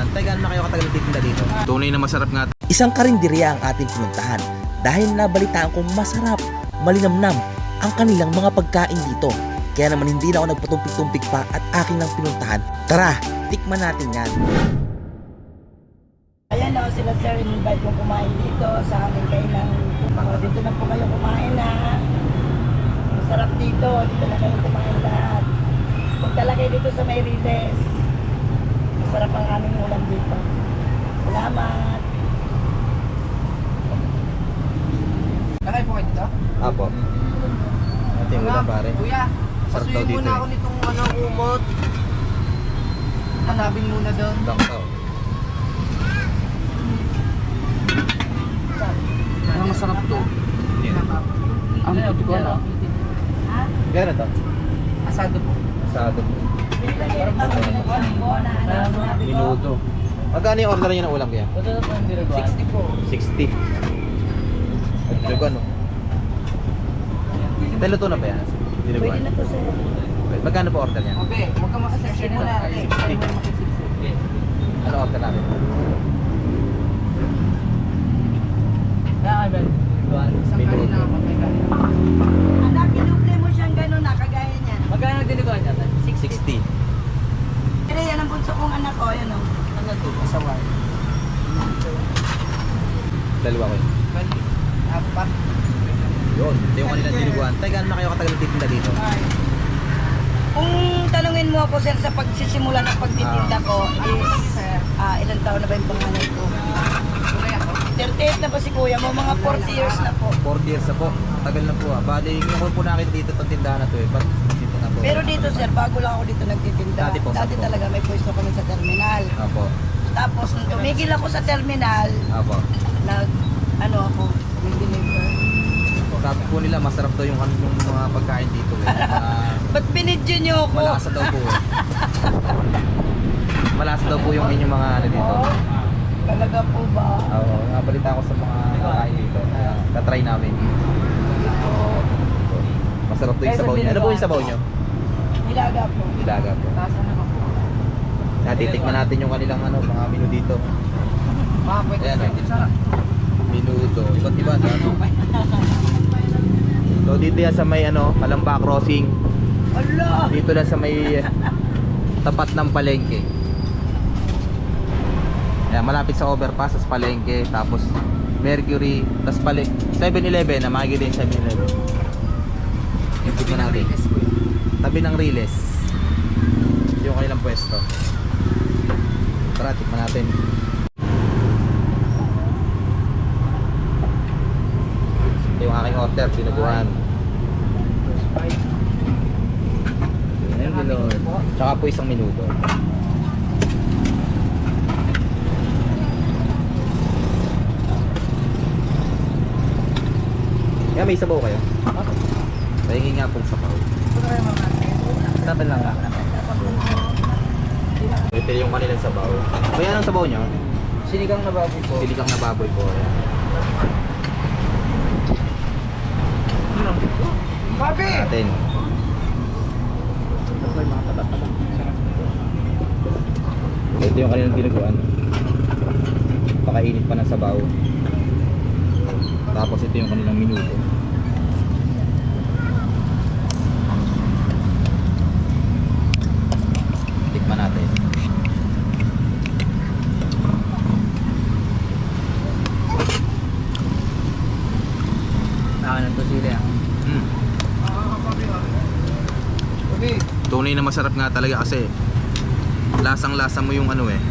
dinuguan. Tay, gaano na kayo katagal nagtitinda dito? Tunay na masarap nga. Isang karinderya ang ating pinuntahan dahil nabalitaan kong masarap, malinamnam ang kanilang mga pagkain dito. Kaya naman hindi na ako nagpatumpik-tumpik pa at aking lang pinuntahan. Tara, tikman natin yan. Ayan o, sila sir, invite yung kumain dito sa aming kainan. Mga dito na po kayo kumain na. Masarap dito, dito na kayo kumain lahat. Punta lang kayo dito sa Mayriles. Masarap ang aming ulam dito. Salamat. Nakay po kayo dito? Apo. Ito yung ulam pare. Kuya, Sarap daw pasuyin dito muna eh. ako nitong ano, umot. Hanapin muna doon. Dangkaw. Ang masarap to. Ang puti ko na. Gano'n to? Asado po. Asado. Minuto. Minuto. Magkano yung order niyo ng ulam kaya? 60 po. 60. At dinuguan, no? Tay, luto na ba yan? Dinuguan. Pwede na po sir. Magkano po order niya? Obe, huwag ka makasiksi muna. Eh, 60. Ano order namin? Isang Minuto. kanina ako may kanina. Anak, kinuple mo siyang gano'n na, kagaya niya. Magkano dinigawan niya? 60. Pero yan ang bunso kong anak ko, yun o. Ano to? Asaway. Dalawa ko yun. Bali. Apat. Yun. Ito yung kanilang dinuguan. Tay, gaano na kayo katagal nagtitinda dito? Kung tanungin mo ako sir sa pagsisimula ng pagtitinda ko is ah, ilang taon na ba yung panganay ko? Kulay ako. 38 na ba si kuya mo? Mga 40 years na po. 4 years na po. Tagal na po ah. Bali, yung po nakita dito itong tindahan na to eh. Ba't dito na po? Pero dito sir, bago lang ako dito nagtitinda. Dati po, saan po? talaga may pwesto kami sa terminal. Apo. Tapos nung tumigil ako sa terminal, Apo. nag ano ako, deliver. Sabi po nila masarap daw yung, yung mga pagkain dito eh. Mga- Ba't binidyo niyo ako? malasa daw po eh. malasa daw po yung inyong mga ano dito. Oh, talaga po ba? Oo, nabalita ko sa mga kakain dito. Kaya tatry namin. Masarap to yung sabaw niya. Ano po yung sabaw niyo? Nilaga po. Nilaga po. Taas na ako. Natitikman natin yung kanilang ano, mga menu dito. Mga pwede Ayan, sa oh. Minuto. Iba't iba. Ano? So dito yan sa may ano, Kalamba Crossing. Ala! Dito lang sa may tapat ng palengke. Ayan, malapit sa overpass, sa palengke, tapos Mercury, tapos pali 7-Eleven, na makikita yung 7-Eleven. Yung tignan natin. Tabi ng Riles. Yung kanilang pwesto. Tara, tikman natin. Order, dinuguan. Ayan, Lord. Tsaka po isang minuto. Kaya may sabaw kayo? Pahingi nga pong sabaw. Sabi lang ka. Ito yung kanilang sabaw. Kaya anong sabaw nyo? Sinigang na baboy po. Silikang na baboy po. Ayan. Babi! Natin. Ito yung kanilang dinuguan. Pakainit pa ng sabaw. Tapos ito yung kanilang minuto. Tikman natin. Nakanan to sila. Mm. Babi! Tunay na masarap nga talaga kasi lasang lasa mo yung ano eh.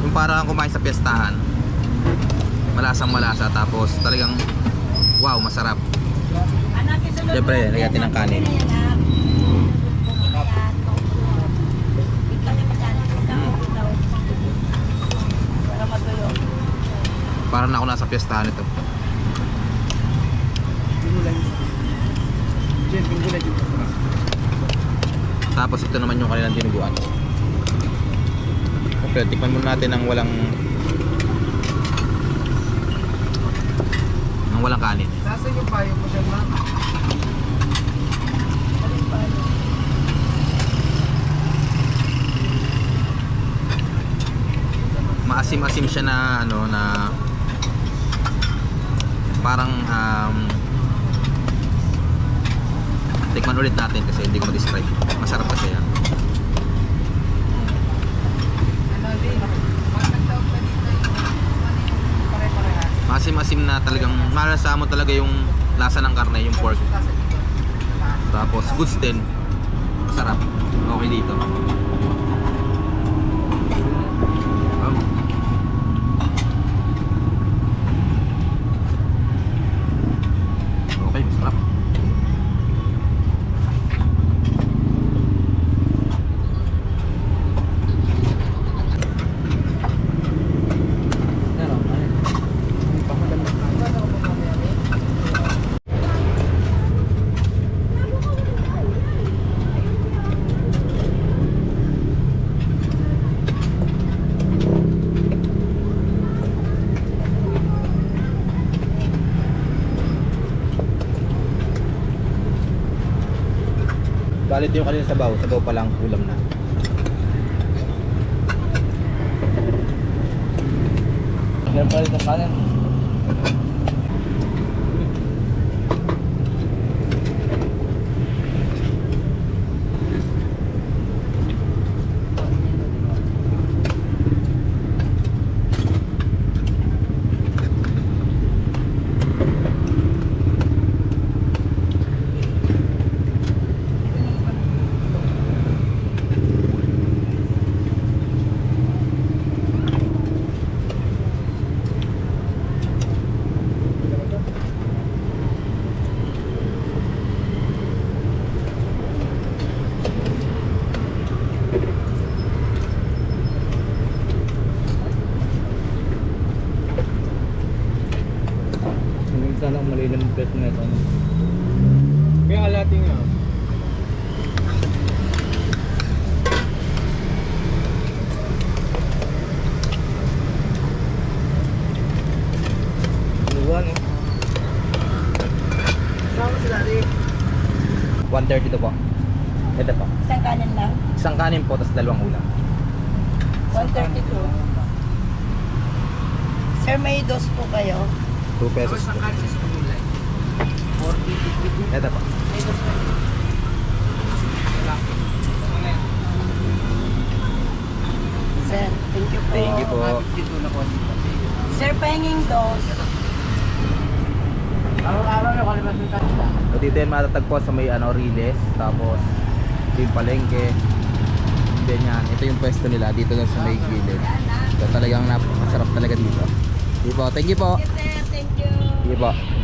Yung para kang kumain sa piyestahan. Malasang malasa tapos talagang wow, masarap. Siyempre, lagyan natin ng kanin. Parang ako nasa piyestahan ito. Binulay. Diyan, binulay dito. Tapos ito naman yung kanilang dinuguan. Okay, tikman muna natin ng walang ng walang kanin. Nasaan yung payo mo dyan, ma'am? maasim-asim siya na ano na parang um, tikman ulit natin kasi hindi ko ma-describe masarap kasi yan. Maasim-asim na talagang malasa mo talaga yung lasa ng karne yung pork. Tapos goods din. Masarap. Okay dito Um, Okay, masarap. Balit yung kanina sabaw, sabaw pa lang ulam na. Meron pa rin ng kanan. Na ito. Kaya alating nga. Luwan eh. 130 to po. Ito po. Isang kanin lang. Isang kanin po, tapos dalawang ulam. 132. Sir, may dos po kayo. 2 pesos po. Ito po. Sir, thank you po. Thank you po. Sir, pahinging dos. Araw-araw yung kalimutan ka. So dito yan matatagpo sa may ano, Riles. Tapos ito yung palengke. Then yan, ito yung pwesto nila dito lang sa may gilid. So talagang napakasarap talaga dito. Sige po, thank you po. Sir, thank you. Sige po.